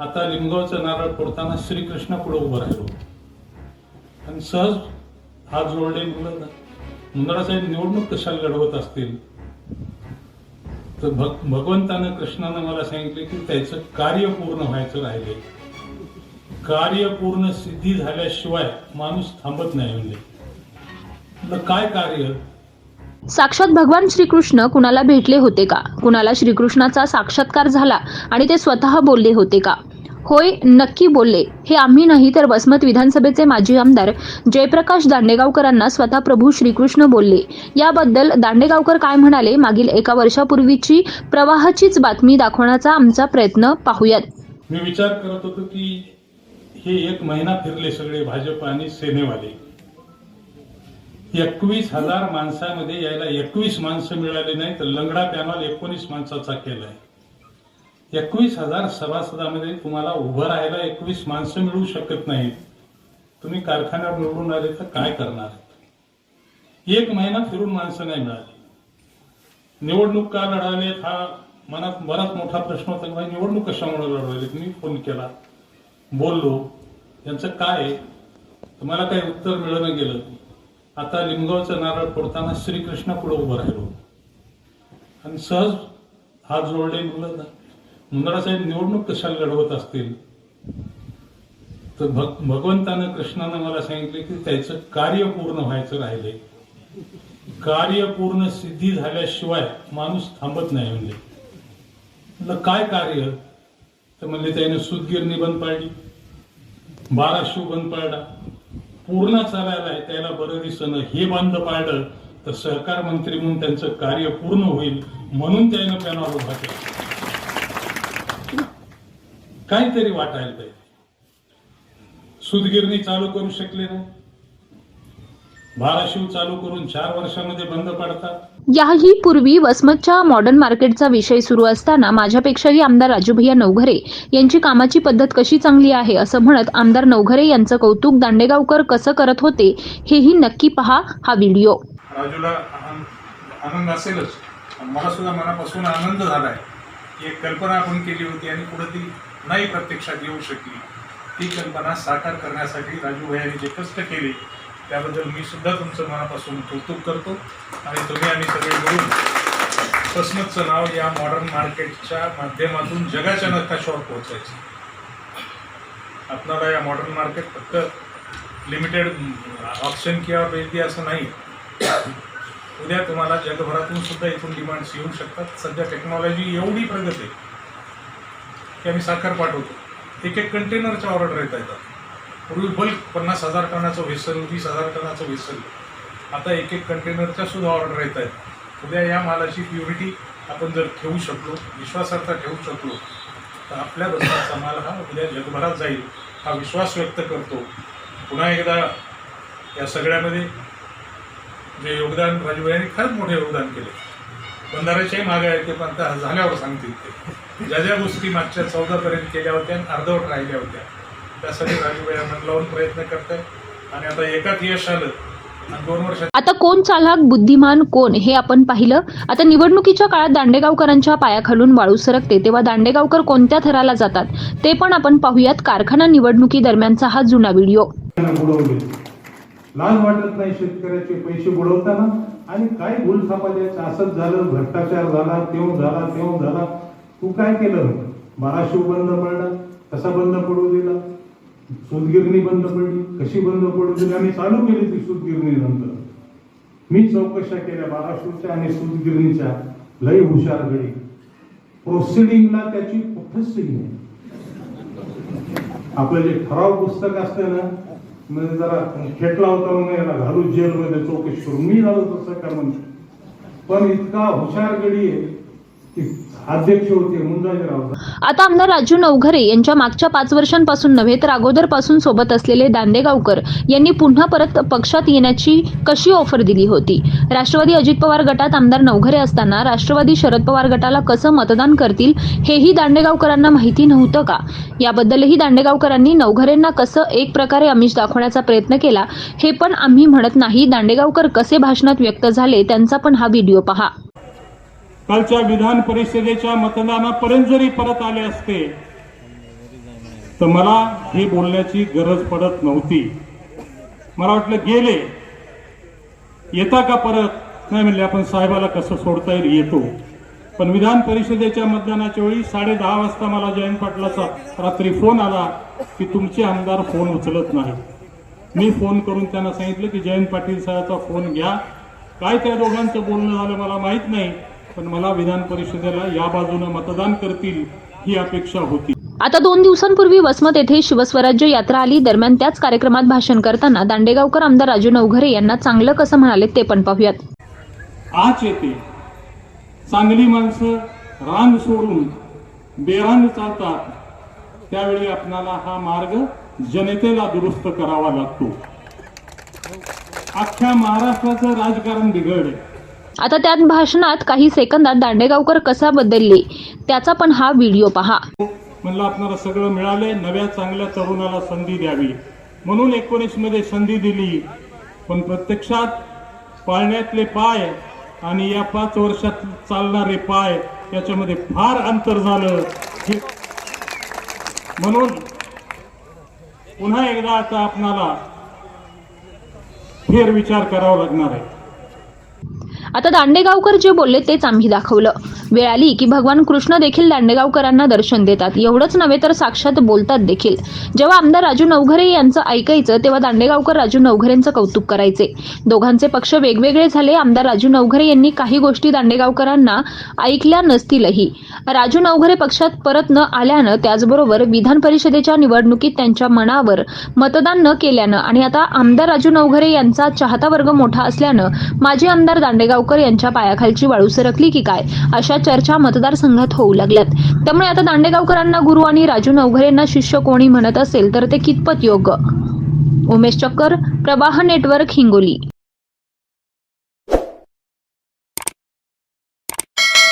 आता लिंगावचं नारळ फोडताना श्रीकृष्ण पुढे उभं राहिलो. आणि सहज हात जोडले मुलं मुंदडा साहेब निवडणूक कशाला लढवत असतील? तर भग भगवंतानं कृष्णानं मला सांगितले की त्याचं कार्य पूर्ण व्हायचं राहिले. कार्य पूर्ण सिद्धी झाल्याशिवाय माणूस थांबत नाही म्हणजे. काय कार्य? साक्षात भगवान श्रीकृष्ण कुणाला भेटले होते का? कुणाला श्रीकृष्णाचा साक्षात्कार झाला आणि ते स्वतः बोलले होते का? होय नक्की बोलले. हे आम्ही नाही तर वसमत विधानसभेचे माजी आमदार जयप्रकाश दांडेगावकरांना स्वतः प्रभू श्रीकृष्ण बोलले. याबद्दल दांडेगावकर काय म्हणाले मागील एका वर्षापूर्वीची प्रवाहाचीच बातमी दाखवण्याचा आमचा प्रयत्न पाहूयात. मी विचार करत होतो की हे एक महिना फिरले सगळे भाजप आणि सेनेवाले. एकवीस हजार माणसामध्ये यायला एकवीस माणसं मिळाली नाही तर लंगडा पॅनल एकोणीस माणसाचा केलाय. एकवीस हजार सभासदामध्ये तुम्हाला उभं राहायला एकवीस माणसं मिळू शकत नाहीत. तुम्ही कारखान्यावर निवडून आले तर काय करणार? एक महिना फिरून माणसं नाही मिळाली. निवडणूक का लढावेत हा मनात बराच मोठा प्रश्न होता की निवडणूक कशामुळे लढवावेत मी फोन केला. बोललो. यांचं काय आहे? मला काही उत्तर मिळणं गेलं. आता लिंगावचं नारळ फोडताना श्रीकृष्ण पुढे उभं राहिलो. आणि सहज हात जोडले मुलं मुंदडा साहेब निवडणूक कशाला लढवत असतील? तर भग भगवंतानं कृष्णानं मला सांगितले की त्याचं कार्य पूर्ण व्हायचं राहिले. कार्य पूर्ण सिद्धी झाल्याशिवाय माणूस थांबत नाही म्हणजे म्हटलं, काय कार्य? तर म्हणले त्याने सुदगिरणी बंद पाडली बाराशिव बंद पाडला पूर्ण चालायला आहे त्याला बरं दिसणं हे बांध पाळलं तर सहकार मंत्री म्हणून त्यांचं कार्य पूर्ण होईल म्हणून त्यानं पॅनॉल उभा केला. काहीतरी वाटायला पाहिजे. सुदगिरणी चालू करू शकले नाही. बाराशिव चालू करून चार वर्षामध्ये बंद पडतात. याही पूर्वी वसमतच्या मॉडर्न मार्केटचा विषय सुरू असताना माझ्यापेक्षाही आमदार राजूभैया नवघरे यांची कामाची पद्धत कशी चांगली आहे असं म्हणत आमदार नवघरे यांचं कौतुक दांडेगावकर कसं करत होते हेही नक्की पहा हा व्हिडिओ. राजूला आनंद असेलच. मला सुद्धा मनापासून आनंद झाला आहे की एक कल्पना आपण केली होती आणि पुढे ती नाही प्रत्यक्षात येऊ शकली. ती कल्पना साकार करण्यासाठी राजू भैयांनी जे कष्ट केले त्याबद्दल मी सुद्धा तुमचं मनापासून कौतुक करतो आणि तुम्ही आम्ही सगळे मिळून सस्मतचं नाव या मॉडर्न मार्केटच्या माध्यमातून जगाच्या नकाशावर पोहोचायचं. आपणाला या मॉडर्न मार्केट फक्त लिमिटेड ऑप्शन किंवा बेदी असं नाही. उद्या तुम्हाला जगभरातून सुद्धा इथून डिमांड्स येऊ शकतात. सध्या टेक्नॉलॉजी एवढी प्रगत आहे की आम्ही साखर पाठवतो. एक एक कंटेनरच्या ऑर्डर येत येतात. पूर्वी बल्क पन्नास हजार टनाचं व्हेसल वीस हजार टनाचं व्हेसल आता एक एक कंटेनरच्या सुद्धा ऑर्डर येत आहेत. उद्या या मालाची प्युरिटी आपण जर ठेवू शकलो विश्वासार्हता ठेवू शकलो तर आपल्या बसचा माल हा उद्या जगभरात जाईल हा विश्वास व्यक्त करतो. पुन्हा एकदा या सगळ्यामध्ये जे योगदान राजू यांनी खरंच मोठे योगदान केले. बंधाऱ्याच्याही मागे आहे ते पण आता झाल्यावर सांगतील ते. ज्या ज्या गोष्टी मागच्या चौदापर्यंत केल्या होत्या आणि अर्धवट राहिल्या होत्या. त्यासाठी राजूभाई मन लावून प्रयत्न करताय आणि आता एकात यश आलं आणि दोन वर्षात आता कोण चालाक बुद्धिमान कोण? हे आपण पाहिलं. आता निवडणुकीच्या काळात दांडेगावकरांच्या पायाखालून वाळू सरकते तेव्हा दांडेगावकर कोणत्या थराला जातात ते पण आपण पाहूयात कारखाना निवडणुकी दरम्यानचा हा जुना व्हिडिओ. लाज वाटत नाही शेतकऱ्याचे पैसे बुडवताना आणि काय भूल सापडायचं असंच झालं भ्रष्टाचार झाला तेव झाला तेव झाला. तू काय केलं? बाराशिव बंद पडला. कसा बंद पडू सूतगिरणी बंद पडली. कशी बंद पडली आणि चालू केली ती सूतगिरणी नंतर. मी चौकशा केल्या बाराशूरच्या आणि सूतगिरणीच्या. लय हुशार गडी. प्रोसिडिंगला त्याची कुठंच सही नाही. आपलं जे ठराव पुस्तक असतं ना म्हणजे जरा खेटला होता म्हणून याला घालू जेलमध्ये चौकशी करून मी झालो तसं का म्हणजे पण इतका हुशार गडी आहे की अध्यक्ष होते मुंजाजीराव आता आमदार राजू नवघरे यांच्या मागच्या पाच वर्षांपासून नव्हे तर अगोदरपासून सोबत असलेले दांडेगावकर यांनी पुन्हा परत पक्षात येण्याची कशी ऑफर दिली होती? राष्ट्रवादी अजित पवार गटात आमदार नवघरे असताना राष्ट्रवादी शरद पवार गटाला कसं मतदान करतील हेही दांडेगावकरांना माहिती नव्हतं का? याबद्दलही दांडेगावकरांनी नवघरेंना कसं एक प्रकारे आमिष दाखवण्याचा प्रयत्न केला हे पण आम्ही म्हणत नाही. दांडेगावकर कसे भाषणात व्यक्त झाले त्यांचा पण हा व्हिडिओ पहा. कालच्या विधान परिषदेच्या मतदानापर्यंत जरी परत आले असते तर मला हे बोलण्याची गरज पडत नव्हती. मला वाटलं गेले येता का परत? नाही म्हणले आपण साहेबाला कसं सोडता येईल येतो. पण विधान परिषदेच्या मतदानाच्या वेळी साडे दहा वाजता मला जयंत पाटलाचा रात्री फोन आला की तुमचे आमदार फोन उचलत नाही मी फोन करून त्यांना सांगितलं की जयंत पाटील साहेबाचा फोन घ्या. काय त्या दोघांचं बोलणं झालं मला माहीत नाही. पण मला विधान परिषदेला या बाजूनं मतदान करतील ही अपेक्षा होती. आता दोन दिवसांपूर्वी वसमत येथे शिवस्वराज्य यात्रा आली. दरम्यान त्याच कार्यक्रमात भाषण करताना दांडेगावकर आमदार राजू नवघरे यांना चांगलं कसं म्हणाले ते पण पाहूयात. आच येते चांगली माणसं रांग सोडून बेरांग चालतात. त्यावेळी आपणाला हा मार्ग जनतेला दुरुस्त करावा लागतो. अख्ख्या महाराष्ट्राचं राजकारण बिघडले आता त्यात भाषणात काही सेकंदात दांडेगावकर कसा बदलले त्याचा पण हा व्हिडिओ पहा. म्हणलं आपणाला सगळं मिळालंय नव्या चांगल्या तरुणाला संधी द्यावी. म्हणून एकोणीसमध्ये संधी दिली. पण प्रत्यक्षात पाळण्यातले पाय आणि या पाच वर्षात चालणारे पाय याच्यामध्ये फार अंतर झालं. हे म्हणून पुन्हा एकदा आता आपणाला फेर विचार करावा लागणार आहे. आता दांडेगावकर जे बोलले तेच आम्ही दाखवलं. वेळ आली की भगवान कृष्ण देखील दांडेगावकरांना दर्शन देतात. एवढंच नव्हे तर साक्षात बोलतात देखील. जेव्हा आमदार राजू नवघरे यांचं ऐकायचं तेव्हा दांडेगावकर राजू नवघरेंचं कौतुक करायचे. दोघांचे पक्ष वेगवेगळे झाले. आमदार राजू नवघरे यांनी काही गोष्टी दांडेगावकरांना ऐकल्या नसतीलही. राजू नवघरे पक्षात परत न आल्यानं त्याचबरोबर विधान परिषदेच्या निवडणुकीत त्यांच्या मनावर मतदान न केल्यानं आणि आता आमदार राजू नवघरे यांचा चाहता वर्ग मोठा असल्यानं माजी आमदार दांडेगावकर यांच्या पायाखालची वाळू सरकली की काय? अशा चर्चा मतदारसंघात होऊ लागल्यात. त्यामुळे आता दांडेगावकरांना गुरु आणि राजू नवघरेंना शिष्य कोणी म्हणत असेल तर ते कितपत योग्य? उमेश चक्कर प्रवाह नेटवर्क हिंगोली.